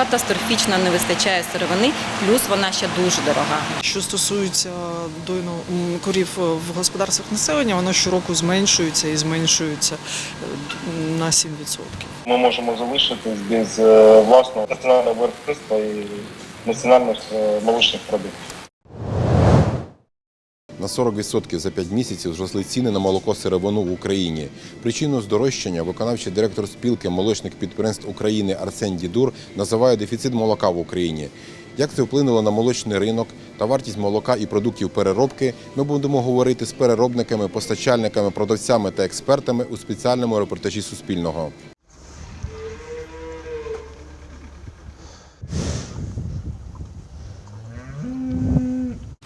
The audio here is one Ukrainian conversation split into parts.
Катастрофічно не вистачає сировини, плюс вона ще дуже дорога. Що стосується дойно корів е, в господарствах населення, вона щороку зменшується і зменшується е, на 7%. ми можемо залишитись без е, власного національного виробництва і національних молочних продуктів. На 40% за 5 місяців зросли ціни на молоко сировину в Україні. Причиною здорожчання виконавчий директор спілки молочних підприємств України Арсен Дідур називає дефіцит молока в Україні. Як це вплинуло на молочний ринок та вартість молока і продуктів переробки, ми будемо говорити з переробниками, постачальниками, продавцями та експертами у спеціальному репортажі Суспільного.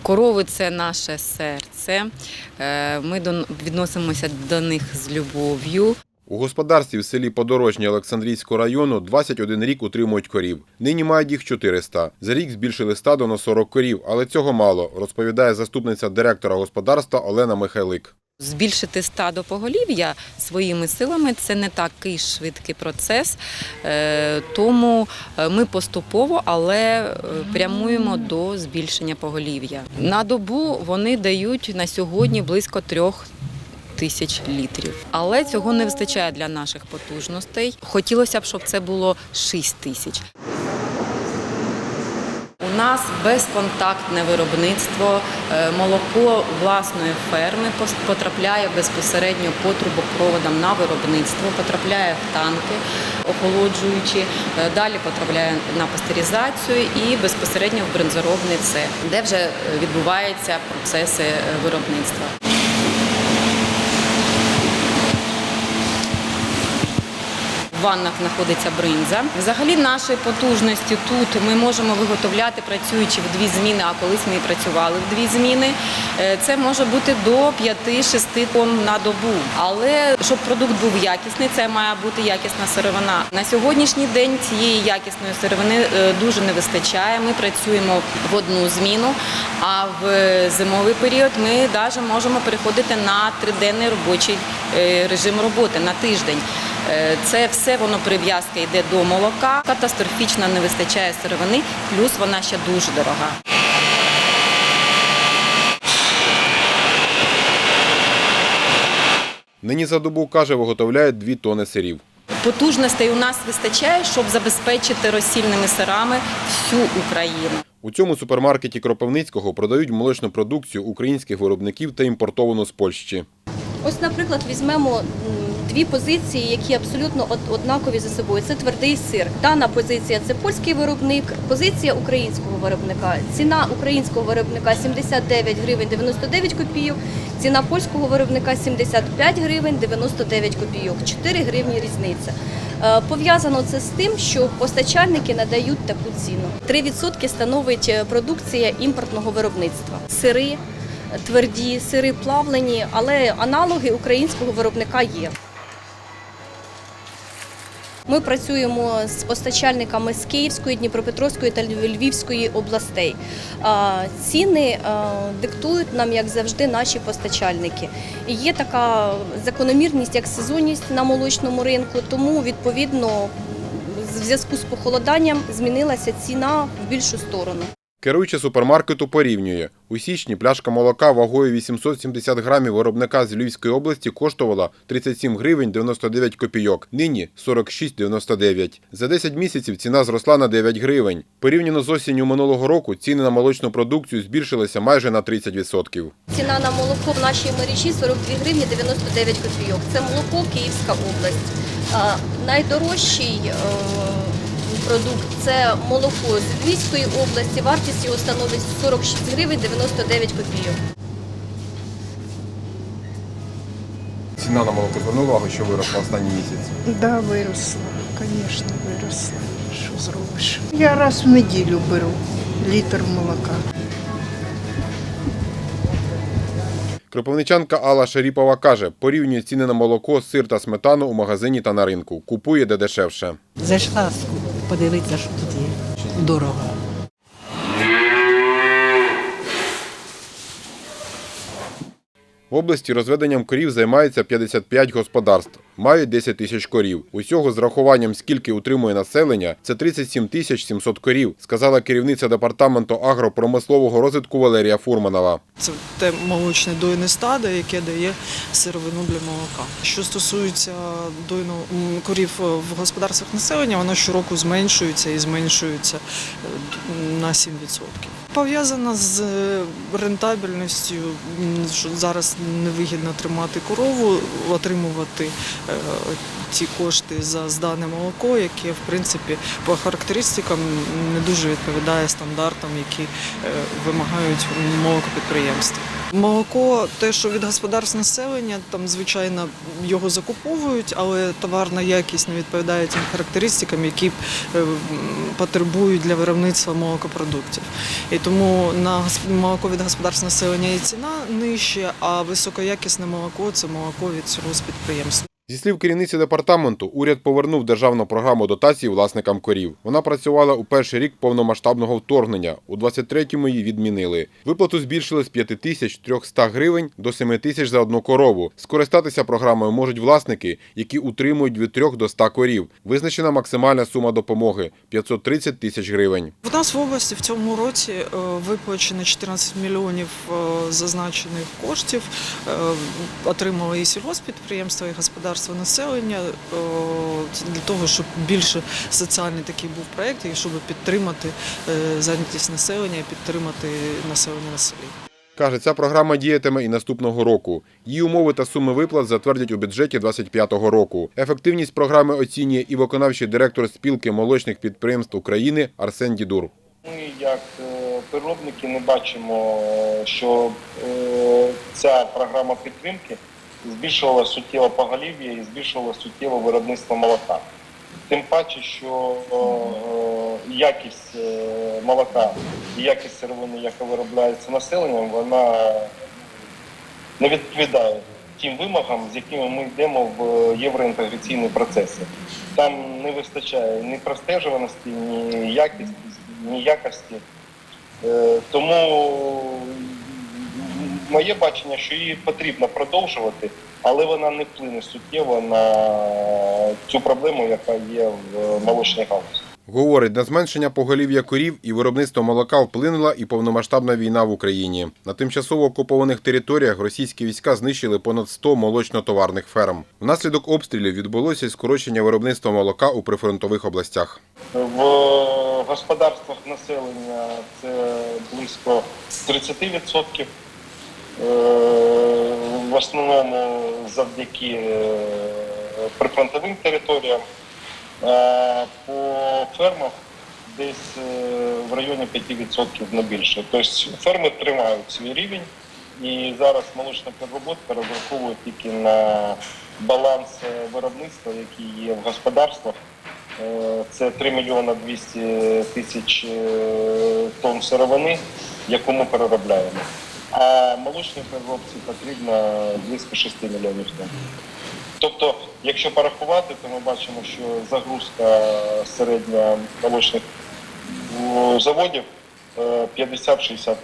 Корови це наше серце. Е, Ми відносимося до них з любов'ю. У господарстві в селі Подорожнє Олександрійського району 21 рік утримують корів. Нині мають їх 400. За рік збільшили стадо на 40 корів, але цього мало, розповідає заступниця директора господарства Олена Михайлик. Збільшити стадо поголів'я своїми силами це не такий швидкий процес, Е, тому е, ми поступово, але е, прямуємо до збільшення поголів'я. На добу вони дають на сьогодні близько трьох. Тисяч літрів, але цього не вистачає для наших потужностей. Хотілося б, щоб це було 6 тисяч. У нас безконтактне виробництво, е, молоко власної ферми потрапляє безпосередньо по трубопроводам на виробництво, потрапляє в танки, охолоджуючи, е, далі потрапляє на пастеризацію і безпосередньо в брензоробний цех, де вже е, відбуваються процеси виробництва. Ваннах знаходиться бринза. Взагалі нашої потужності тут ми можемо виготовляти, працюючи в дві зміни, а колись ми працювали в дві зміни. Е, Це може бути до 5-6 тонн на добу. Але щоб продукт був якісний, це має бути якісна сировина. На сьогоднішній день цієї якісної сировини е, дуже не вистачає. Ми працюємо в одну зміну, а в зимовий період ми навіть можемо переходити на триденний робочий е, режим роботи на тиждень. Е, Це все воно прив'язка йде до молока. Катастрофічно не вистачає сировини, плюс вона ще дуже дорога. Нині за добу, каже, виготовляють 2 тони сирів. Потужностей у нас вистачає, щоб забезпечити розсільними сирами всю Україну. У цьому супермаркеті Кропивницького продають молочну продукцію українських виробників та імпортовану з Польщі. Ось, наприклад, візьмемо дві позиції, які абсолютно однакові за собою. Це твердий сир. Дана позиція це польський виробник, позиція українського виробника. Ціна українського виробника 79 гривень 99 копійок, ціна польського виробника 75 гривень 99 копійок. 4 гривні різниця. Е, Пов'язано це з тим, що постачальники надають таку ціну. 3% становить е, продукція імпортного виробництва. Сири, тверді, сири плавлені, але аналоги українського виробника є. Ми працюємо з постачальниками з Київської, Дніпропетровської та Львівської областей. Ціни диктують нам, як завжди, наші постачальники. Є така закономірність, як сезонність на молочному ринку, тому відповідно в зв'язку з похолоданням змінилася ціна в більшу сторону. Керуюча супермаркету порівнює. У січні пляшка молока вагою 870 грамів виробника з Львівської області коштувала 37 гривень 99 копійок, нині 46,99. За 10 місяців ціна зросла на 9 гривень. Порівняно з осінню минулого року ціни на молочну продукцію збільшилися майже на 30%. Ціна на молоко в нашій мережі 42 гривні 99 копійок. Це молоко Київська область. Найдорожчий е, продукт це молоко з Львівської області. Вартість його становить 46 гривень 99 копійок. Ціна на молоко звернула увагу, що виросла останній місяць. Да, виросла, звісно, виросла. Що зробиш? Я раз в неділю беру літр молока. Кропивничанка Алла Шаріпова каже, порівнює ціни на молоко, сир та сметану у магазині та на ринку. Купує де дешевше. Зайшла. Подивитися, що тут є. Дорого. В області розведенням корів займається 55 господарств, мають 10 тисяч корів. Усього з рахуванням, скільки утримує населення, це 37 тисяч 700 корів, сказала керівниця департаменту агропромислового розвитку Валерія Фурманова. Це те молочне дойне стадо, яке дає сировину для молока. Що стосується дойну корів в господарствах населення, воно щороку зменшується і зменшується е, на 7%. Пов'язана з е, рентабельністю, що зараз невигідно тримати корову, отримувати е, ті кошти за здане молоко, яке в принципі по характеристикам не дуже відповідає стандартам, які е, вимагають молокопідприємства. Молоко, те, що від господарств населення, там звичайно його закуповують, але товарна якість не відповідає тим характеристикам, які е, потребують для виробництва молокопродуктів. І тому на молоко від господарств населення і ціна нижча, а високоякісне молоко це молоко від сільгоспідприємств. Зі слів керівниці департаменту, уряд повернув державну програму дотацій власникам корів. Вона працювала у перший рік повномасштабного вторгнення. У 23-му її відмінили. Виплату збільшили з 5300 гривень до 7 тисяч за одну корову. Скористатися програмою можуть власники, які утримують від 3 до 100 корів. Визначена максимальна сума допомоги 530 тисяч гривень. В нас в області в цьому році е, виплачено 14 мільйонів е, зазначених коштів. Е, Отримали і сільгоспідприємства, і господарство населення е, для того, щоб більше соціальний такий був проєкт, і щоб підтримати е, зайнятість населення, і підтримати населення на селі. Каже, ця програма діятиме і наступного року. Її умови та суми виплат затвердять у бюджеті 25-го року. Ефективність програми оцінює і виконавчий директор спілки молочних підприємств України Арсен Дідур. Ми, як е, переробники, не бачимо, що ця програма підтримки збільшувала суттєво поголів'я і збільшувала суттєво виробництво молока. Тим паче, що е, якість е, молока і якість сировини, яка виробляється населенням, вона не відповідає тим вимогам, з якими ми йдемо в євроінтеграційні процеси. Там не вистачає ні простежуваності, ні якості, ні якості. Е, Тому моє бачення, що її потрібно продовжувати, але вона не вплине суттєво на цю проблему, яка є в молочній галузі. Говорить, на зменшення поголів'я корів і виробництво молока вплинула і повномасштабна війна в Україні. На тимчасово окупованих територіях російські війська знищили понад 100 молочно-товарних ферм. Внаслідок обстрілів відбулося скорочення виробництва молока у прифронтових областях. В господарствах населення це близько 30%. Е, В основному завдяки е, прифронтовим територіям. А по фермах десь е, в районі 5% не більше. Тобто ферми тримають свій рівень і зараз молочна переробка розраховує тільки на баланс е, виробництва, який є в господарствах. Е, Це 3 мільйона 200 тисяч е, тонн сировини, яку ми переробляємо. А молочній переробці потрібно близько 6 мільйонів тонн. Тобто, якщо порахувати, то ми бачимо, що загрузка середня молочних е, заводів е, 50-60%.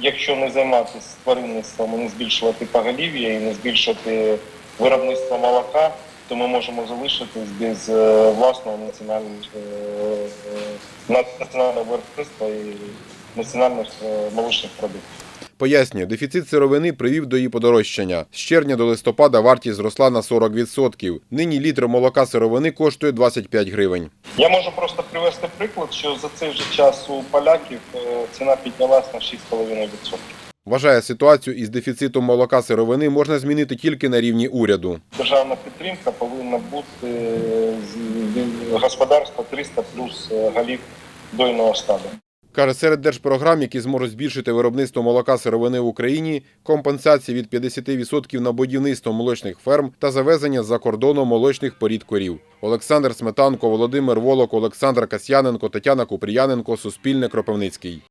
Якщо не займатися тваринництвом не збільшувати поголів'я і не збільшувати виробництво молока, то ми можемо залишитись без е, власного національного е, е, національного виробництва і національних е, молочних продуктів. Пояснює, дефіцит сировини привів до її подорожчання. З червня до листопада вартість зросла на 40%. Нині літр молока сировини коштує 25 гривень. Я можу просто привести приклад, що за цей же час у поляків е, ціна піднялась на 6,5%. Вважає, ситуацію із дефіцитом молока сировини можна змінити тільки на рівні уряду. Державна підтримка повинна бути е, з господарства 300 плюс е, голів дойного стаду. Каже, серед держпрограм, які зможуть збільшити виробництво молока сировини в Україні, компенсації від 50% на будівництво молочних ферм та завезення за кордону молочних порід корів. Олександр Сметанко, Володимир Волок, Олександр Касьяненко, Тетяна Купріяненко, Суспільне Кропивницький.